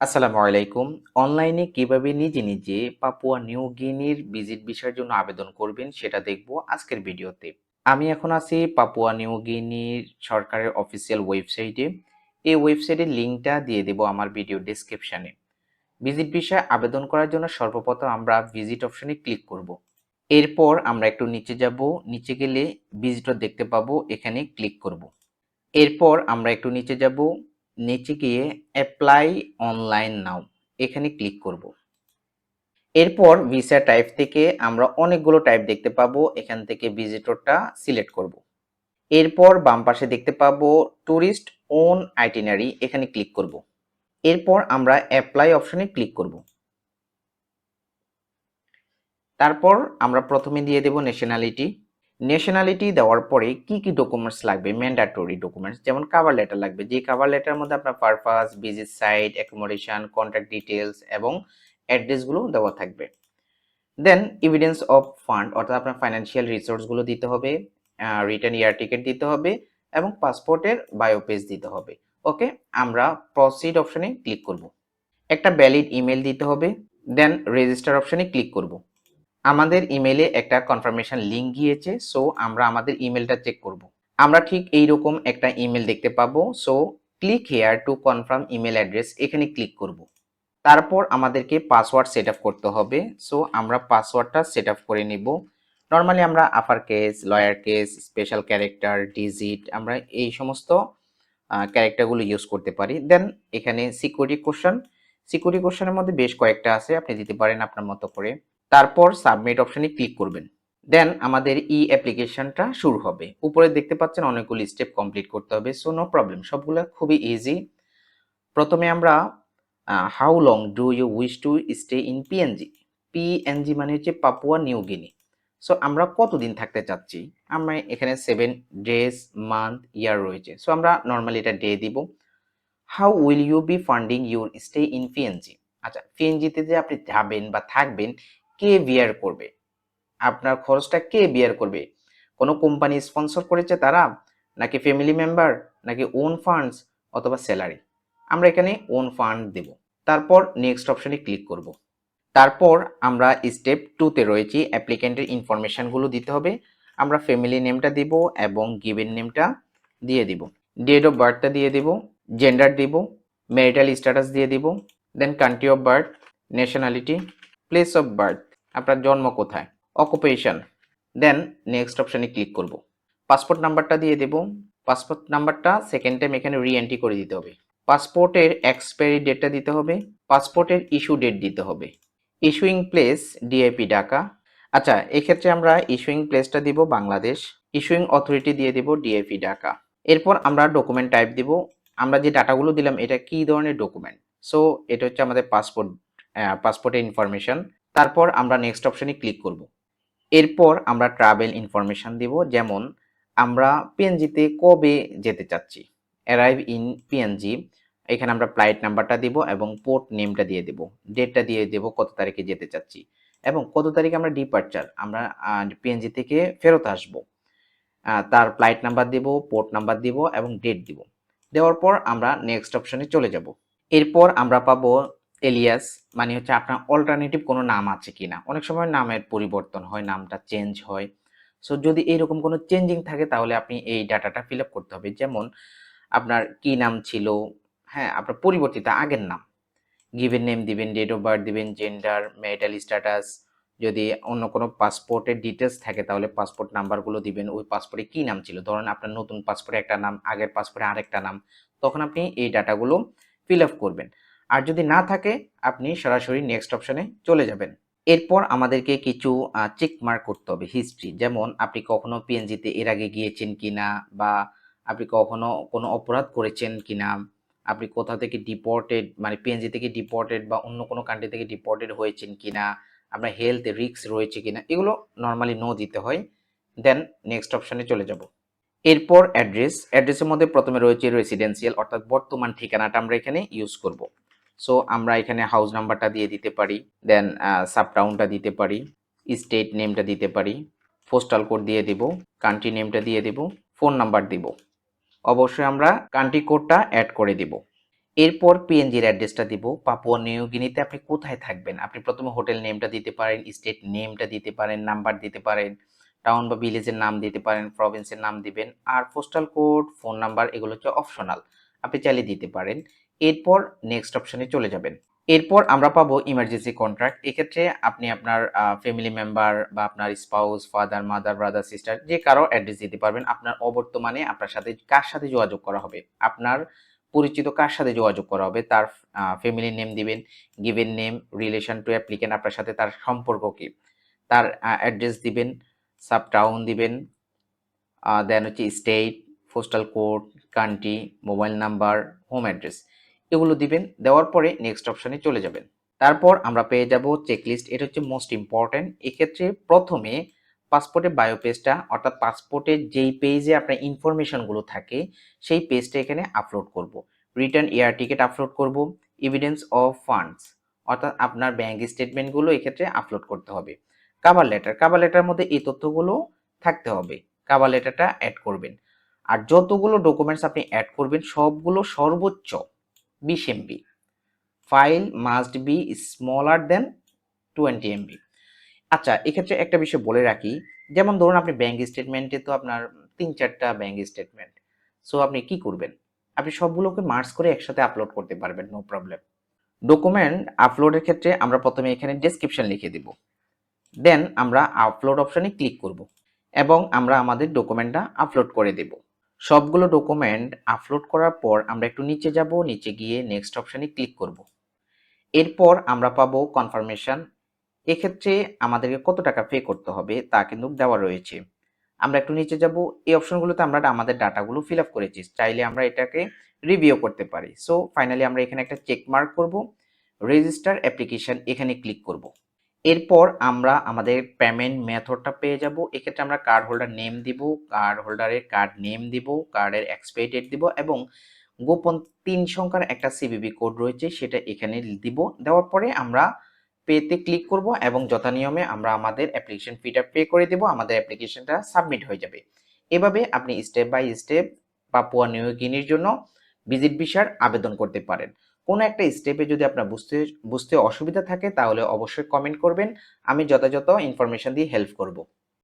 আসসালামু আলাইকুম। অনলাইনে কীভাবে নিজে নিজে পাপুয়া নিউ গিনির ভিজিট ভিসার জন্য আবেদন করবেন সেটা দেখব আজকের ভিডিওতে। আমি এখন আছি পাপুয়া নিউ গিনির সরকারের অফিসিয়াল ওয়েবসাইটে এই ওয়েবসাইটের লিঙ্কটা দিয়ে দেব আমার ভিডিও ডেসক্রিপশানে ভিজিট ভিসা আবেদন করার জন্য সর্বপ্রথম আমরা ভিজিট অপশনে ক্লিক করব। এরপর আমরা একটু নিচে যাব। নিচে গেলে ভিজিটর দেখতে পাবো। এখানে ক্লিক করব। এরপর আমরা একটু নিচে যাব। নিচে গিয়ে অ্যাপ্লাই অনলাইন নাও এখানে ক্লিক করব। এরপর ভিসা টাইপ থেকে আমরা অনেকগুলো টাইপ দেখতে পাবো, এখান থেকে ভিজিটরটা সিলেক্ট করব। এরপর বাম পাশে দেখতে পাবো ট্যুরিস্ট ওন আইটিনারি এখানে ক্লিক করব। এরপর আমরা অ্যাপ্লাই অপশনে ক্লিক করব। তারপর আমরা প্রথমে দিয়ে দেব ন্যাশনালিটি ন্যাশনালিটি দেওয়ার পরে কি কি ডকুমেন্টস লাগবে? ম্যান্ডাটরি ডকুমেন্টস যেমন কাভার লেটার লাগবে। যে কাভার লেটার মধ্যে আপনার purpose visit site accommodation contact details এবং অ্যাড্রেসগুলো দেওয়া থাকবে। দেন এভিডেন্স অফ ফান্ড অর্থাৎ আপনার ফাইন্যান্সিয়াল রিসোর্সগুলো দিতে হবে রিটার্ন ইয়ার টিকিট দিতে হবে এবং পাসপোর্টের বায়ো পেজ দিতে হবে। ওকে আমরা প্রসিড অপশনে ক্লিক করব। একটা ভ্যালিড ইমেল দিতে হবে দেন রেজিস্টার অপশনে ক্লিক করব। আমাদের ইমেলে একটা কনফার্মেশন লিঙ্ক গিয়েছে সো আমরা আমাদের ইমেলটা চেক করব। আমরা ঠিক এই রকম একটা ইমেল দেখতে পাবো so click here to confirm email address এখানে ক্লিক করব। তারপর আমাদেরকে পাসওয়ার্ড সেট করতে হবে সো আমরা পাসওয়ার্ডটা সেট করে নিব। নর্মালি আমরা upper case lower case special character digit আমরা এই সমস্ত ক্যারেক্টারগুলো ইউজ করতে পারি। দেন এখানে সিকিউরিটি কোশ্চেন সিকিউরিটি কোশ্চেনের মধ্যে বেশ কয়েকটা আছে, আপনি দিতে পারেন আপনার মতো করে। তারপর সাবমিট অপশনে ক্লিক করবেন। দেন আমাদের ই অ্যাপ্লিকেশনটা শুরু হবে। উপরে দেখতে পাচ্ছেন অনেকগুলি স্টেপ কমপ্লিট করতে হবে সো নো প্রবলেম সবগুলো খুবই ইজি প্রথমে আমরা how long do you wish to stay in PNG PNG মানে হচ্ছে পাপুয়া নিউ গিনি সো আমরা কতদিন থাকতে চাচ্ছি? আমরা এখানে সেভেন ডেজ মান্থ ইয়ার রয়েছে। সো আমরা নর্মালি এটা ডে দিব। How will you be funding your stay in PNG আচ্ছা পিএনজিতে যে আপনি যাবেন বা থাকবেন কে বিয়ার করবে? আপনার খরচটা কে বিয়ার করবে? কোনো কোম্পানি স্পন্সর করেছে তারা? নাকি ফ্যামিলি মেম্বার নাকি ওন ফান্ডস অথবা স্যালারি আমরা এখানে ওন ফান্ড দেব। তারপর নেক্সট অপশনে ক্লিক করব। তারপর আমরা স্টেপ টুতে রয়েছি। অ্যাপ্লিকেন্টের ইনফরমেশনগুলো দিতে হবে। আমরা ফ্যামিলি নেমটা দিব এবং গিভেন নেমটা দিয়ে দিব। ডেট অফ বার্থটা দিয়ে দিব। জেন্ডার দিব। ম্যারিটাল স্ট্যাটাস দিয়ে দিব। Then country of birth nationality place of birth আপনার জন্ম কোথায়? অকুপেশন দেন নেক্সট অপশানে ক্লিক করব। পাসপোর্ট নাম্বারটা দিয়ে দেব। পাসপোর্ট নাম্বারটা সেকেন্ড টাইম এখানে রি এন্ট্রি করে দিতে হবে। পাসপোর্টের এক্সপায়ারি ডেটটা দিতে হবে। পাসপোর্টের ইস্যু ডেট দিতে হবে। ইস্যুইং প্লেস ডিআইপি ঢাকা আচ্ছা এক্ষেত্রে আমরা ইস্যুইং প্লেসটা দিব বাংলাদেশ। ইস্যুইং অথরিটি দিয়ে দিব ডিআইপি ঢাকা এরপর আমরা ডকুমেন্ট টাইপ দিব। আমরা যে ডাটাগুলো দিলাম, এটা কি ধরনের ডকুমেন্ট সো এটা হচ্ছে আমাদের পাসপোর্ট পাসপোর্টের ইনফরমেশন তারপর আমরা নেক্সট অপশনে ক্লিক করব। এরপর আমরা ট্রাভেল ইনফরমেশন দিব, যেমন আমরা পিএনজিতে কবে যেতে চাচ্ছি। অ্যারাইভ ইন পিএনজি এখানে আমরা ফ্লাইট নাম্বারটা দিব এবং পোর্ট নেমটা দিয়ে দেব। ডেটটা দিয়ে দেব কত তারিখে যেতে চাচ্ছি এবং কত তারিখে আমরা ডিপার্চার আমরা পিএনজি থেকে ফেরত আসব। তার ফ্লাইট নাম্বার দেব পোর্ট নাম্বার দিব এবং ডেট দিব। দেওয়ার পর আমরা নেক্সট অপশনে চলে যাব। এরপর আমরা পাবো এলিয়াস মানে হচ্ছে আপনার অল্টারনেটিভ কোনো নাম আছে কি না অনেক সময় নামের পরিবর্তন হয়, নামটা চেঞ্জ হয়। সো যদি এরকম কোনো চেঞ্জিং থাকে, তাহলে আপনি এই ডাটাটা ফিল আপ করতে হবে। যেমন আপনার কি নাম ছিল? হ্যাঁ আপনার পরিবর্তিত আগের নাম। গিভেন নেম দিবেন ডেট অফ বার্থ দিবেন জেন্ডার ম্যারিটাল স্ট্যাটাস যদি অন্য কোনো পাসপোর্টের ডিটেলস থাকে, তাহলে পাসপোর্ট নাম্বারগুলো দিবেন। ওই পাসপোর্টে কী নাম ছিল? ধরেন আপনার নতুন পাসপোর্টে একটা নাম, আগের পাসপোর্টে আরেকটা নাম। তখন আপনি এই ডাটাগুলো ফিল আপ করবেন। আর যদি না থাকে, আপনি সরাসরি নেক্সট অপশনে চলে যাবেন। এরপর আমাদেরকে কিছু চেক মার্ক করতে হবে হিস্ট্রি যেমন, আপনি কখনো পিএনজিতে এর আগে গিয়েছেন কিনা বা আপনি কখনো কোনো অপরাধ করেছেন কিনা, আপনি কোথা থেকে ডিপোর্টেড মানে পিএনজি থেকে ডিপোর্টেড বা অন্য কোনো কান্ট্রি থেকে ডিপোর্টেড হয়েছেন কিনা, আপনার হেলথ রিস্ক রয়েছে কিনা, এগুলো নর্মালি নো দিতে হয়। দেন নেক্সট অপশানে চলে যাব। এরপর অ্যাড্রেস অ্যাড্রেসের মধ্যে প্রথমে রয়েছে রেসিডেন্সিয়াল অর্থাৎ বর্তমান ঠিকানাটা আমরা এখানে ইউজ করব। সো আমরা এখানে হাউস নাম্বারটা দিয়ে দিতে পারি দেন সাবটাউনটা দিতে পারি স্টেট নেমটা দিতে পারি পোস্টাল কোড দিয়ে দিব কান্ট্রি নেমটা দিয়ে দিব ফোন নাম্বার দিব। অবশ্যই আমরা কান্ট্রি কোডটা অ্যাড করে দিব। এরপর পিএনজির অ্যাড্রেসটা দিব। পাপুয়া নিউ গিনিতে আপনি কোথায় থাকবেন? আপনি প্রথমে হোটেল নেমটা দিতে পারেন স্টেট নেমটা দিতে পারেন নাম্বার দিতে পারেন টাউন বা ভিলেজের নাম দিতে পারেন প্রভিন্সের নাম দিবেন, আর পোস্টাল কোড ফোন নাম্বার এগুলো হচ্ছে অপশনাল আপনি চাইলে দিতে পারেন। এরপর নেক্সট অপশানে চলে যাবেন। এরপর আমরা পাবো ইমার্জেন্সি কন্ট্রাক্ট এক্ষেত্রে আপনি আপনার ফ্যামিলি মেম্বার বা আপনার spouse father mother brother sister যে কারও অ্যাড্রেস দিতে পারবেন। আপনার অবর্তমানে আপনার সাথে কার সাথে যোগাযোগ করা হবে? আপনার পরিচিত কার সাথে যোগাযোগ করা হবে? তার ফ্যামিলি নেম দিবেন given name relation to applicant আপনার সাথে তার সম্পর্ক কি? তার অ্যাড্রেস দিবেন সাব টাউন দিবেন দেন হচ্ছে state postal code country mobile number home address এগুলো দিবেন, দেওয়ার পরে নেক্সট অপশানে চলে যাবেন। তারপর আমরা পেয়ে যাব চেকলিস্ট এটা হচ্ছে মোস্ট ইম্পর্ট্যান্ট এক্ষেত্রে প্রথমে পাসপোর্টের বায়ো পেজটা অর্থাৎ পাসপোর্টের যেই পেজে আপনার ইনফরমেশনগুলো থাকে, সেই পেজটা এখানে আপলোড করব। রিটার্ন এয়ার টিকিট আপলোড করব এভিডেন্স অফ ফান্ডস অর্থাৎ আপনার ব্যাংক স্টেটমেন্টগুলো এক্ষেত্রে আপলোড করতে হবে। কাভার লেটার কাভার লেটার মধ্যে এই তথ্যগুলো থাকতে হবে কাভার লেটারটা অ্যাড করবেন। আর যতগুলো ডকুমেন্টস আপনি অ্যাড করবেন, সবগুলো সর্বোচ্চ বিশ MB. File must be smaller than twenty MB আচ্ছা এক্ষেত্রে একটা বিষয় বলে রাখি, যেমন ধরুন আপনি ব্যাংক স্টেটমেন্টে তো আপনার তিন চারটা ব্যাংক স্টেটমেন্ট সো আপনি কি করবেন? আপনি সবগুলোকে মার্চ করে একসাথে আপলোড করতে পারবেন নো প্রবলেম ডকুমেন্ট আপলোডের ক্ষেত্রে আমরা প্রথমে এখানে ডেসক্রিপশন লিখে দিব। দেন আমরা আপলোড অপশনে ক্লিক করব এবং আমরা আমাদের ডকুমেন্টটা আপলোড করে দেব। সবগুলো ডকুমেন্ট আপলোড করার পর আমরা একটু নিচে যাব, নিচে গিয়ে নেক্সট অপশানে ক্লিক করব। এরপর আমরা পাবো কনফার্মেশন এক্ষেত্রে আমাদেরকে কত টাকা পে করতে হবে তা কিন্তু দেওয়া রয়েছে। আমরা একটু নিচে যাব, এই অপশনগুলোতে আমরা আমাদের ডাটাগুলো ফিল আপ করেছি। চাইলে আমরা এটাকে রিভিউ করতে পারি। সো ফাইনালি আমরা এখানে একটা চেক মার্ক করব। রেজিস্টার অ্যাপ্লিকেশন এখানে ক্লিক করব। এরপর আমরা আমাদের পেমেন্ট মেথডটা পেয়ে যাব। এক্ষেত্রে আমরা কার্ড হোল্ডার নেম দিব কার্ড হোল্ডারের কার্ড নেম দিব কার্ডের এক্সপায়ারি ডেট দিব এবং গোপন তিন সংখ্যার একটা সিবিবি কোড রয়েছে, সেটা এখানে দিব। দেওয়ার পরে আমরা পেতে ক্লিক করব এবং যথানিয়মে আমরা আমাদের অ্যাপ্লিকেশন ফিটা পে করে দেব, আমাদের অ্যাপ্লিকেশনটা সাবমিট হয়ে যাবে। এভাবে আপনি step by step Papua New গিনির জন্য ভিজিট ভিসার আবেদন করতে পারেন। কোনো একটা স্টেপে যদি আপনার বুঝতে বুঝতে অসুবিধা থাকে, তাহলে অবশ্যই কমেন্ট করবেন। আমি যথাযথ ইনফরমেশন দিয়ে হেল্প করব।